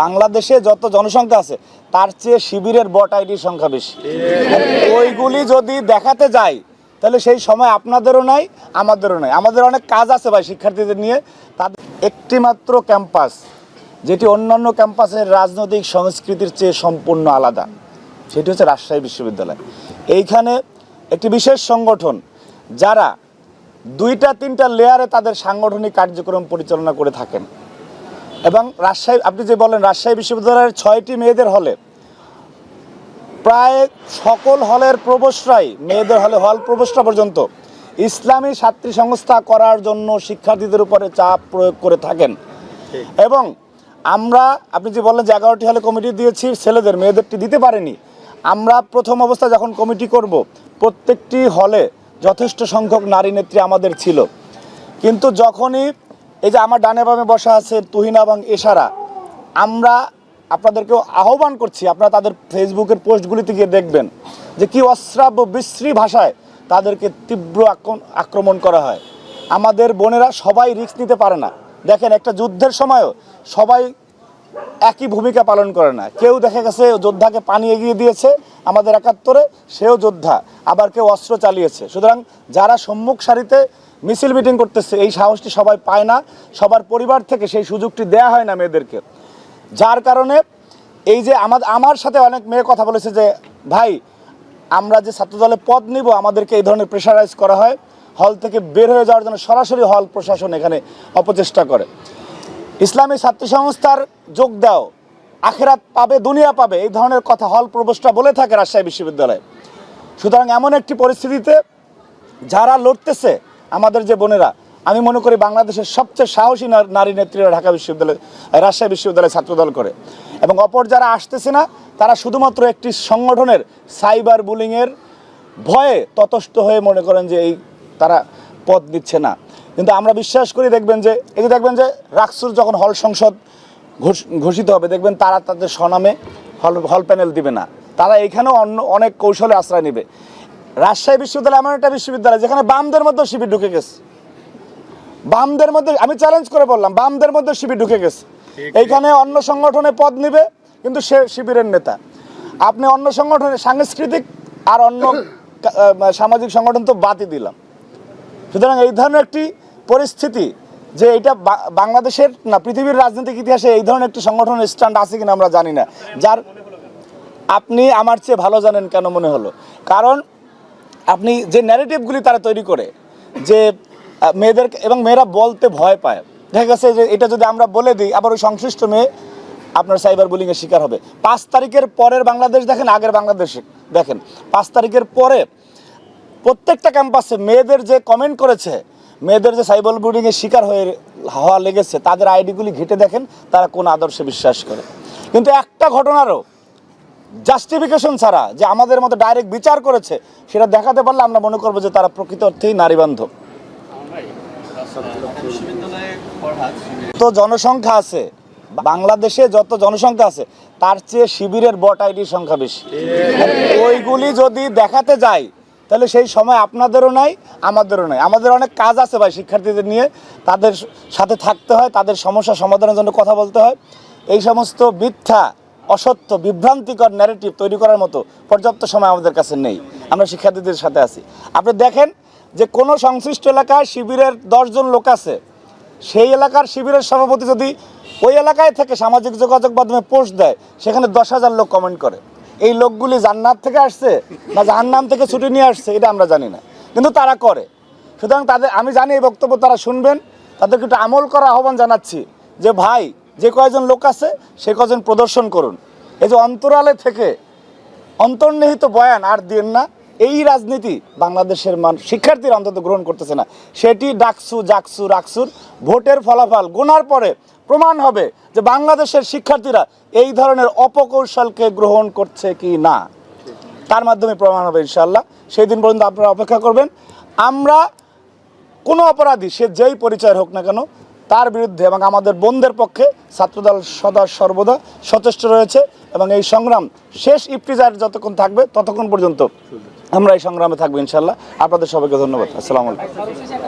বাংলাদেশে যত জনসংখ্যা আছে, তার চেয়ে শিবিরের বট আইডির সংখ্যা বেশি। ওইগুলি যদি দেখাতে যাই, তাহলে সেই সময় আপনাদেরও নাই, আমাদেরও নাই। আমাদের অনেক কাজ আছে ভাই শিক্ষার্থীদের নিয়ে। তাদের একটিমাত্র ক্যাম্পাস, যেটি অন্যান্য ক্যাম্পাসের রাজনৈতিক সংস্কৃতির চেয়ে সম্পূর্ণ আলাদা, সেটি হচ্ছে রাজশাহী বিশ্ববিদ্যালয়। এইখানে একটি বিশেষ সংগঠন, যারা দুইটা, তিনটা লেয়ারে তাদের সাংগঠনিক কার্যক্রম পরিচালনা করে থাকেন। এবং রাজশাহী আপনি যে বলেন রাজশাহী বিশ্ববিদ্যালয়ের ছয়টি মেয়েদের হলে প্রায় সকল হলের প্রবেশরাই মেয়েদের হলে হল প্রবেশটা পর্যন্ত ইসলামী ছাত্রী সংস্থা করার জন্য শিক্ষার্থীদের উপরে চাপ প্রয়োগ করে থাকেন। এবং আমরা আপনি যে বললেন যে এগারোটি হলে কমিটি দিয়েছি ছেলেদের মেয়েদেরটি দিতে পারেনি। আমরা প্রথম অবস্থায় যখন কমিটি করব প্রত্যেকটি হলে যথেষ্ট সংখ্যক নারী নেত্রী আমাদের ছিল। কিন্তু যখনই এই যে আমার ডানে বামে বসা আছে তুহিনা এবং এশারা, আমরা আপনাদেরকেও আহ্বান করছি, আপনারা তাদের ফেসবুকের পোস্টগুলিতে গিয়ে দেখবেন যে কি অশ্রাব্য বিশ্রী ভাষায় তাদেরকে তীব্র আক্রম- আক্রমণ করা হয়। আমাদের বোনেরা সবাই রিস্ক নিতে পারে না। দেখেন একটা যুদ্ধের সময়ও সবাই একই ভূমিকা পালন করে না। কেউ দেখা গেছে যোদ্ধাকে পানি এগিয়ে দিয়েছে আমাদের একাত্তরে, সেও যোদ্ধা, আবার কেউ অস্ত্র চালিয়েছে। সুতরাং যারা সম্মুখ সারিতে মিছিল মিটিং করতেছে, এই সাহসটি সবাই পায় না। সবার পরিবার থেকে সেই সুযোগটি দেয়া হয় না মেয়েদেরকে। যার কারণে এই যে আমার আমার সাথে অনেক মেয়ে কথা বলেছে যে, ভাই, আমরা যে ছাত্রদলে পদ নিব, আমাদেরকে এই ধরনের প্রেশারাইজ করা হয়। হল থেকে বের হয়ে যাওয়ার জন্য সরাসরি হল প্রশাসন এখানে অপচেষ্টা করে। ইসলামী ছাত্র সংস্থার যোগ দাও। আখেরাত পাবে, দুনিয়া পাবে, এই ধরনের কথা হল প্রবেশটা বলে থাকে রাজশাহী বিশ্ববিদ্যালয়ে। সুতরাং এমন একটি পরিস্থিতিতে যারা লড়তেছে, আমাদের যে বোনেরা, আমি মনে করি বাংলাদেশের সবচেয়ে সাহসী নারী নেত্রীরা ঢাকা বিশ্ববিদ্যালয়, রাজশাহী বিশ্ববিদ্যালয়ে ছাত্রদল করে। এবং অপর যারা আসতেছে না, তারা শুধুমাত্র একটি সংগঠনের সাইবার বুলিংয়ের ভয়ে ততস্থ হয়ে মনে করেন যে এই তারা পথ দিচ্ছে না। কিন্তু আমরা বিশ্বাস করি দেখবেন যে এই যে দেখবেন যে রাকসুর যখন হল সংসদ ঘোষ- ঘোষিত হবে দেখবেন তারা তাদের স্বনামে হল হল প্যানেল দিবে না। তারা এখানেও অন্য অনেক কৌশলে আশ্রয় নেবে। রাজশাহী বিশ্ববিদ্যালয় এমন একটা বিশ্ববিদ্যালয় যেখানে বামদের মধ্যে শিবির ঢুকে গেছে। বামদের মধ্যে আমি চ্যালেঞ্জ করে বললাম বামদের মধ্যে শিবির ঢুকে গেছে। এইখানে অন্য সংগঠনে পদ নিবে কিন্তু সে শিবিরের নেতা। আপনি অন্য সংগঠনে সাংস্কৃতিক আর অন্য সামাজিক সংগঠন তো বাদই দিলাম। সুতরাং এই ধরনের একটি পরিস্থিতি যে এটা বাংলাদেশের না, পৃথিবীর রাজনৈতিক ইতিহাসে এই ধরনের একটি সংগঠনের স্ট্যান্ড আছে কিনা আমরা জানি না। যার আপনি আমার চেয়ে ভালো জানেন কেন মনে হলো? কারণ আপনি যে ন্যারেটিভগুলি তারা তৈরি করে, যে মেয়েদের এবং মেয়েরা বলতে ভয় পায়। দেখা গেছে যে এটা যদি আমরা বলে দিই, আবার ওই সংশ্লিষ্ট মেয়ে আপনার সাইবার বুলিংয়ের শিকার হবে। পাঁচ তারিখের পরের বাংলাদেশ দেখেন, আগের বাংলাদেশ দেখেন। পাঁচ তারিখের পরে প্রত্যেকটা ক্যাম্পাসে মেয়েদের যে কমেন্ট করেছে মেয়েদের যে সাইবার বুলিংয়ের শিকার হয়ে হওয়া লেগেছে, তাদের আইডিগুলি ঘেটে দেখেন, তারা কোন আদর্শে বিশ্বাস করে। কিন্তু একটা ঘটনারও জাস্টিফিকেশন ছাড়া যে আমাদের মতো ডাইরেক্ট বিচার করেছে, সেটা দেখাতে পারলে আমরা মনে করব যে তারা প্রকৃত অর্থেই নারী বান্ধব তো জনসংখ্যা আছে, বাংলাদেশে যত জনসংখ্যা আছে, তার চেয়ে শিবিরের বট আইডির সংখ্যা বেশি। ওইগুলি যদি দেখাতে যাই তাহলে সেই সময় আপনাদেরও নাই, আমাদেরও নাই। আমাদের অনেক কাজ আছে ভাই শিক্ষার্থীদের নিয়ে। তাদের সাথে থাকতে হয়, তাদের সমস্যা সমাধানের জন্য কথা বলতে হয়। এই সমস্ত মিথ্যা, অসত্য, বিভ্রান্তিকর ন্যারেটিভ তৈরি করার মতো পর্যাপ্ত সময় আমাদের কাছে নেই। আমরা শিক্ষার্থীদের সাথে আছি। আপনি দেখেন যে কোনো সংশ্লিষ্ট এলাকায় শিবিরের দশজন লোক আছে। সেই এলাকার শিবিরের সভাপতি যদি ওই এলাকায় থেকে সামাজিক যোগাযোগ মাধ্যমে পোস্ট দেয়, সেখানে দশ হাজার লোক কমেন্ট করে। এই লোকগুলি জান্নাত থেকে আসছে না জাহান্নাম থেকে ছুটি নিয়ে আসছে, এটা আমরা জানি না। কিন্তু তারা করে। সুতরাং তাদের, আমি জানি এই বক্তব্য তারা শুনবেন, তাদেরকে একটু আমল করা আহ্বান জানাচ্ছি যে ভাই, যে কয়জন লোক আছে, সে কয়জন প্রদর্শন করুন। এই যে অন্তরালে থেকে অন্তর্নিহিত বয়ান আর দিন না, এই রাজনীতি বাংলাদেশের মান, শিক্ষার্থীরা অন্তত গ্রহণ করতেছে না। সেটি ডাকসু, জাকসু, রাকসুর ভোটের ফলাফল গোনার পরে প্রমাণ হবে যে বাংলাদেশের শিক্ষার্থীরা এই ধরনের অপকৌশলকে গ্রহণ করছে কি না। তার মাধ্যমে প্রমাণ হবে ইনশাল্লাহ সেই দিন পর্যন্ত আপনারা অপেক্ষা করবেন। আমরা কোনো অপরাধী, সে যেই পরিচয় হোক না কেন, তার বিরুদ্ধে এবং আমাদের বোনদের পক্ষে ছাত্রদল সদা সর্বদা সচেষ্ট রয়েছে এবং এই সংগ্রাম শেষ ইফতিজার যতক্ষণ থাকবে ততক্ষণ পর্যন্ত আমরা এই সংগ্রামে থাকব ইনশাল্লাহ আপনাদের সবাইকে ধন্যবাদ। আসসালামু আলাইকুম।